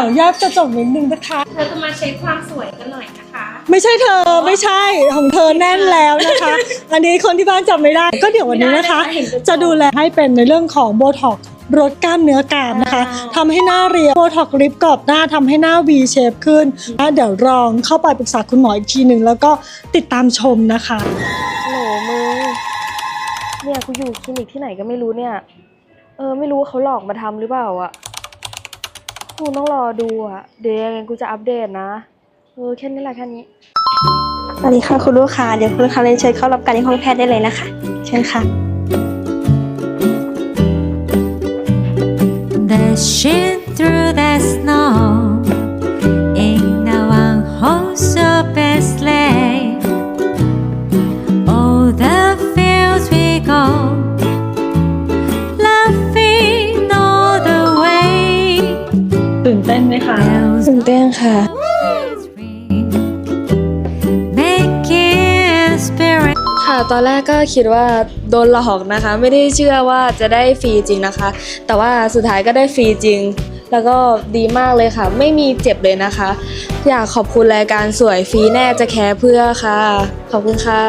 ระจกนิดนึงนะคะ เธอจะมาเช็คความสวยกันหน่อยนะคะ ไม่ใช่เธอไม่ใช่ของเธอแน่นแล้วนะคะ อันนี้คนที่บ้านจำไม่ได้ ก็เดี๋ยววันนี้นะคะไม่ได้เลยค่ะเห็นเป็นจะดูแลให้เป็นในเรื่องของโบท็อกลดกล้ามเนื้อกรามนะคะอ่าทำให้หน้าเรียวโบท็อกลิปกรอบหน้าทำให้หน้า V shape ขึ้นแล้วเดี๋ยวลองเข้าไปปรึกษาคุณหมออีกทีหนึ่งแล้วก็ติดตามชมนะคะโหลมึงเนี่ยกูอยู่คลินิกที่ไหนก็ไม่รู้เนี่ย เออไม่รู้ว่าเขาหลอกมาทำหรือเปล่าอะ กูต้องรอดูอะเดี๋ยวยังไงกูจะอัปเดตนะเออแค่นี้แหละแค่นี้ สวัสดีค่ะคุณลูกค้าเดี๋ยวคุณลูกค้าเรียนเชิญเข้ารับการที่ห้องแพทย์ได้เลยนะคะ เชิญค่ะ Dashing through the snow นเต้นค่ะ ค่ะ ตอนแรกก็คิดว่าโดนหลอกนะคะ ไม่ได้เชื่อว่าจะได้ฟรีจริงนะคะ แต่ว่าสุดท้ายก็ได้ฟรีจริง แล้วก็ดีมากเลยค่ะ ไม่มีเจ็บเลยนะคะ อยากขอบคุณรายการสวยฟรีแน่จะแคร์เพื่อค่ะ ขอบคุณค่ะ